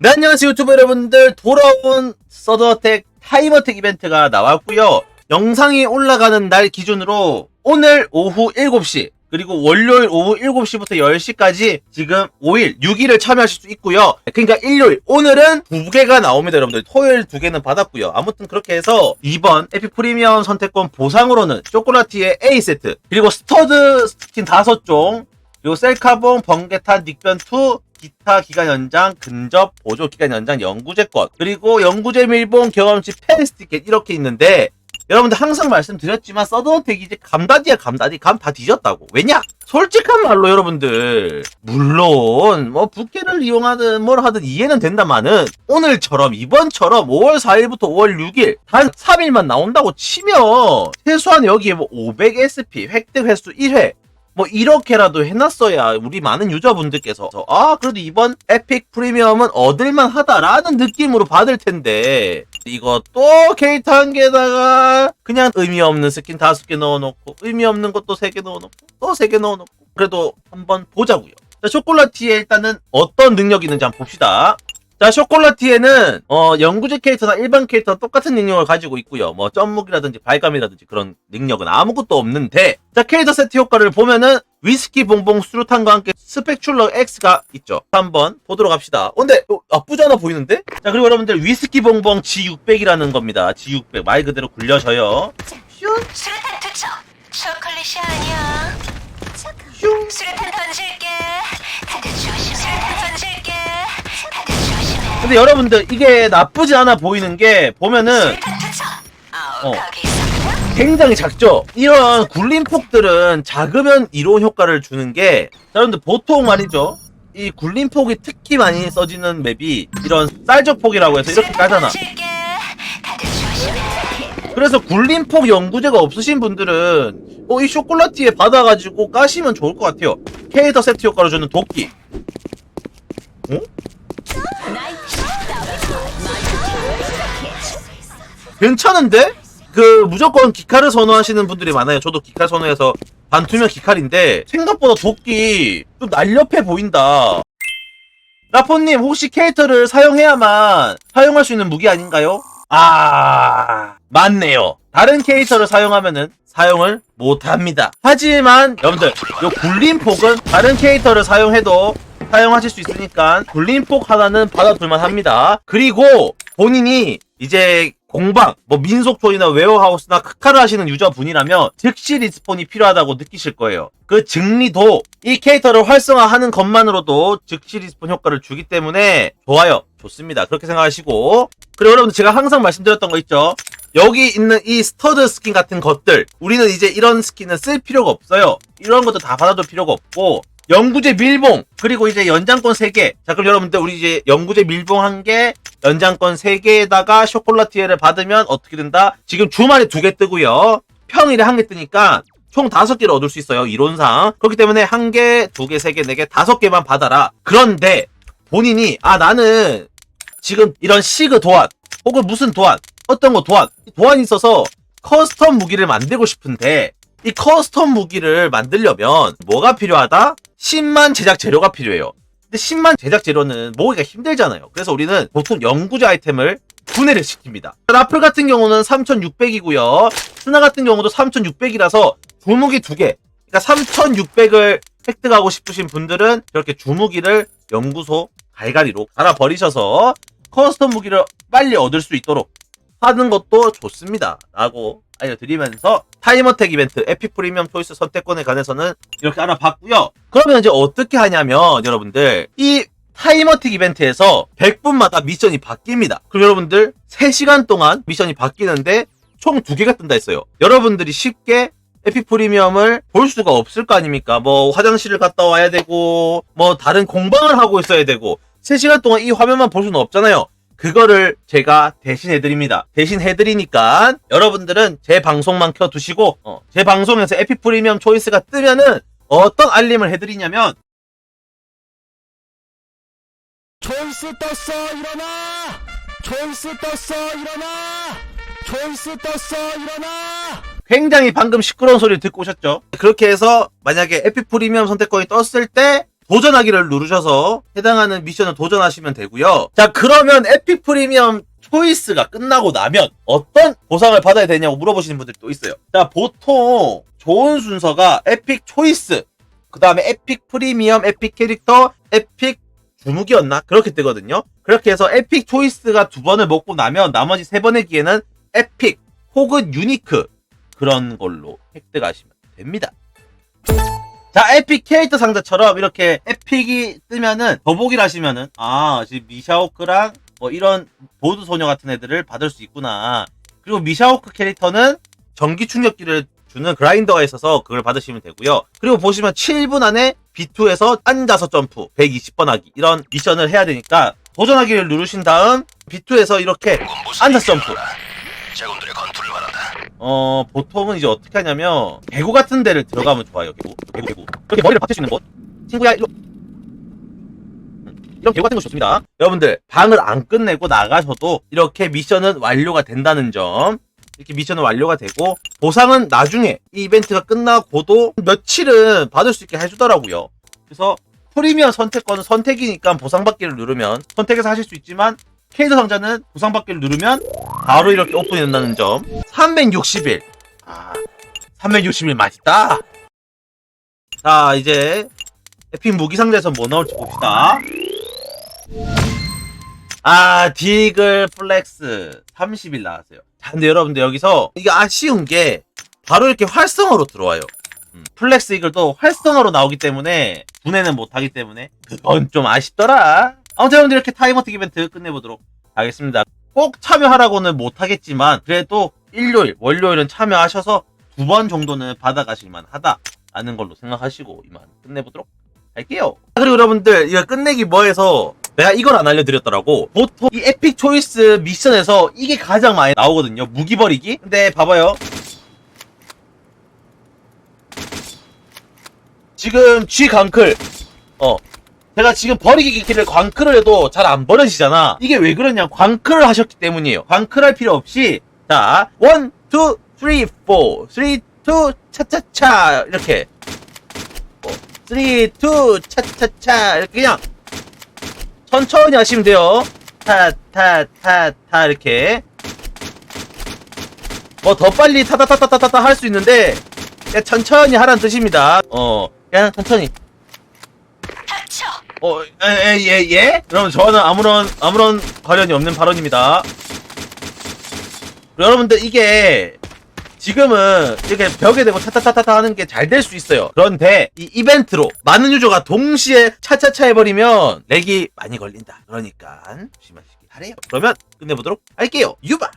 네, 안녕하세요 유튜브 여러분들. 돌아온 서드어택 타임어택 이벤트가 나왔고요. 영상이 올라가는 날 기준으로 오늘 오후 7시 그리고 월요일 오후 7시부터 10시까지 지금 5일 6일을 참여하실 수 있고요. 그러니까 일요일 오늘은 두 개가 나옵니다 여러분들. 토요일 두 개는 받았고요. 아무튼 그렇게 해서 이번 에픽 프리미엄 선택권 보상으로는 초콜라티의 A세트 그리고 스터드 스킨 5종 그리고 셀카봉, 번개탄, 닉변2, 기타 기간 연장, 근접, 보조 기간 연장, 연구제권, 그리고 연구제 밀봉, 경험치, 펜 스티켓 이렇게 있는데 여러분들 항상 말씀드렸지만 서드어택이 이제 감다디야 감다디. 감 다 뒤졌다고. 왜냐? 솔직한 말로 여러분들. 물론 뭐 부캐를 이용하든 뭘 하든 이해는 된다마는 오늘처럼 이번처럼 5월 4일부터 5월 6일 단 3일만 나온다고 치면 최소한 여기에 뭐 500SP 획득 횟수 1회 뭐 이렇게라도 해놨어야 우리 많은 유저분들께서 아 그래도 이번 에픽 프리미엄은 얻을만 하다라는 느낌으로 받을 텐데 이거 또 캐릭터 한 개다가 그냥 의미 없는 스킨 다섯 개 넣어놓고 의미 없는 것도 세 개 넣어놓고 또 세 개 넣어놓고 그래도 한번 보자고요. 자 쇼콜라티에 일단은 어떤 능력이 있는지 한번 봅시다 자, 쇼콜라티에는, 어, 연구제 캐릭터나 일반 캐릭터 똑같은 능력을 가지고 있고요. 뭐, 점목이라든지 발감이라든지 그런 능력은 아무것도 없는데, 자, 캐릭터 세트 효과를 보면은, 위스키 봉봉 수류탄과 함께 스펙출러 X가 있죠. 한번 보도록 합시다. 어, 근데, 어, 나쁘지 않아 보이는데? 자, 그리고 여러분들, 위스키 봉봉 G600이라는 겁니다. G600. 말 그대로 굴려져요. 슝, 수류탄 투척 초콜릿이 아니야 슝. 수류탄 던질게 근데 여러분들, 이게 나쁘지 않아 보이는 게, 보면은, 어. 굉장히 작죠? 이런 굴림폭들은 작으면 이로운 효과를 주는 게, 자, 여러분들 보통 말이죠. 이 굴림폭이 특히 많이 써지는 맵이 이런 쌀적폭이라고 해서 이렇게 까잖아. 그래서 굴림폭 연구제가 없으신 분들은 어, 이 쇼콜라티에 받아가지고 까시면 좋을 것 같아요. 캐릭터 세트 효과로 주는 도끼. 어? 괜찮은데? 그 무조건 기칼을 선호하시는 분들이 많아요. 저도 기칼 선호해서 반투명 기칼인데 생각보다 도끼 좀 날렵해 보인다. 라포님 혹시 캐릭터를 사용해야만 사용할 수 있는 무기 아닌가요? 아 맞네요. 다른 캐릭터를 사용하면은 사용을 못합니다. 하지만 여러분들 요 굴림폭은 다른 캐릭터를 사용해도 사용하실 수 있으니까 굴림폭 하나는 받아둘만 합니다. 그리고 본인이 이제 공방, 뭐 민속촌이나 웨어하우스나 크카를 하시는 유저분이라면 즉시 리스폰이 필요하다고 느끼실 거예요. 그 증리도 이 캐릭터를 활성화하는 것만으로도 즉시 리스폰 효과를 주기 때문에 좋아요. 좋습니다. 그렇게 생각하시고 그리고 여러분들 제가 항상 말씀드렸던 거 있죠. 여기 있는 이 스터드 스킨 같은 것들 우리는 이제 이런 스킨은 쓸 필요가 없어요. 이런 것도 다 받아둘 필요가 없고 연구제 밀봉 그리고 이제 연장권 3개 자 그럼 여러분들 우리 이제 연구제 밀봉 1개 연장권 3개에다가 쇼콜라티에를 받으면 어떻게 된다? 지금 주말에 2개 뜨고요 평일에 1개 뜨니까 총 5개를 얻을 수 있어요 이론상 그렇기 때문에 1개, 2개, 3개, 4개, 5개만 받아라 그런데 본인이 아 나는 지금 이런 시그 도안 혹은 무슨 도안 어떤 거 도안 도안이 있어서 커스텀 무기를 만들고 싶은데 이 커스텀 무기를 만들려면 뭐가 필요하다? 10만 제작 재료가 필요해요. 근데 10만 제작 재료는 모으기가 힘들잖아요. 그래서 우리는 보통 연구제 아이템을 분해를 시킵니다. 라플 같은 경우는 3600이고요. 스나 같은 경우도 3600이라서 주무기 두 개. 그러니까 3600을 획득하고 싶으신 분들은 이렇게 주무기를 연구소 갈갈이로 갈아 버리셔서 커스텀 무기를 빨리 얻을 수 있도록 하는 것도 좋습니다. 라고 알려드리면서 타임어택 이벤트 에픽 프리미엄 초이스 선택권에 관해서는 이렇게 알아봤고요. 그러면 이제 어떻게 하냐면 여러분들 이 타임어택 이벤트에서 100분마다 미션이 바뀝니다. 그럼 여러분들 3시간 동안 미션이 바뀌는데 총 2개가 뜬다 했어요. 여러분들이 쉽게 에픽 프리미엄을 볼 수가 없을 거 아닙니까? 뭐 화장실을 갔다 와야 되고 뭐 다른 공방을 하고 있어야 되고 3시간 동안 이 화면만 볼 수는 없잖아요. 그거를 제가 대신 해드립니다. 대신 해드리니까 여러분들은 제 방송만 켜두시고 어, 제 방송에서 에픽 프리미엄 초이스가 뜨면은 어떤 알림을 해드리냐면 초이스 떴어 일어나 초이스 떴어 일어나 초이스 떴어 일어나 굉장히 방금 시끄러운 소리를 듣고 오셨죠? 그렇게 해서 만약에 에픽 프리미엄 선택권이 떴을 때 도전하기를 누르셔서 해당하는 미션을 도전하시면 되고요. 자, 그러면 에픽 프리미엄 초이스가 끝나고 나면 어떤 보상을 받아야 되냐고 물어보시는 분들이 또 있어요. 자, 보통 좋은 순서가 에픽 초이스, 그 다음에 에픽 프리미엄, 에픽 캐릭터, 에픽 주무기였나? 그렇게 뜨거든요. 그렇게 해서 에픽 초이스가 두 번을 먹고 나면 나머지 세 번의 기회는 에픽 혹은 유니크 그런 걸로 획득하시면 됩니다. 자, 에픽 캐릭터 상자처럼 이렇게 에픽이 뜨면은 더보기를 하시면은 아, 지금 미샤오크랑 뭐 이런 보드 소녀 같은 애들을 받을 수 있구나. 그리고 미샤오크 캐릭터는 전기 충격기를 주는 그라인더가 있어서 그걸 받으시면 되고요. 그리고 보시면 7분 안에 B2에서 앉아서 점프 120번 하기 이런 미션을 해야 되니까 도전하기를 누르신 다음 B2에서 이렇게 앉아서 점프 어 보통은 이제 어떻게 하냐면 개구 같은 데를 들어가면 좋아요 개구. 개구 개구. 이렇게 머리를 받칠 수 있는 곳. 친구야 일로. 음, 이런 개구 같은 곳 좋습니다. 여러분들 방을 안 끝내고 나가셔도 이렇게 미션은 완료가 된다는 점. 이렇게 미션은 완료가 되고 보상은 나중에 이 이벤트가 끝나고도 며칠은 받을 수 있게 해주더라고요. 그래서 프리미엄 선택권은 선택이니까 보상받기를 누르면 선택해서 하실 수 있지만 캐릭터 상자는 보상받기를 누르면 바로 이렇게 오픈이 된다는 점. 360일. 아 360일 맛있다. 자 이제 에픽 무기 상자에서 뭐 나올지 봅시다. 아 디글 플렉스 30일 나왔어요. 자 근데 여러분들 여기서 이게 아쉬운 게 바로 이렇게 활성화로 들어와요. 음, 플렉스 이글도 활성화로 나오기 때문에 분해는 못하기 때문에 그건 좀 아쉽더라 아무튼 여러분들 이렇게 타이머틱 이벤트 끝내보도록 하겠습니다 꼭 참여하라고는 못하겠지만 그래도 일요일, 월요일은 참여하셔서 두 번 정도는 받아가실만 하다라는 걸로 생각하시고 이만 끝내보도록 할게요. 그리고 여러분들 이거 끝내기 뭐해서 내가 이걸 안 알려드렸더라고. 보통 이 에픽 초이스 미션에서 이게 가장 많이 나오거든요. 무기 버리기. 근데 봐봐요. 지금 G 강클 어 제가 지금 버리기 길을 광클을 해도 잘 안 버려지잖아. 이게 왜 그러냐? 광클을 하셨기 때문이에요. 광클할 필요 없이 자, 원, 투, 쓰리, 포, 쓰리, 투, 차차차 이렇게 어, 쓰리, 투, 차차차 이렇게 그냥 천천히 하시면 돼요. 타, 타, 타, 타 이렇게 뭐 더 빨리 타타타타타타 할 수 있는데 그냥 천천히 하라는 뜻입니다. 어, 그냥 천천히. 어, 예, 예, 예? 여러분, 저는 아무런, 아무런 관련이 없는 발언입니다. 여러분들, 이게, 지금은 이렇게 벽에 대고 차차차차 하는 게 잘 될 수 있어요. 그런데, 이 이벤트로 많은 유저가 동시에 차차차 해버리면 렉이 많이 걸린다. 그러니까, 조심하시기 바래요. 그러면 끝내보도록 할게요. 유바!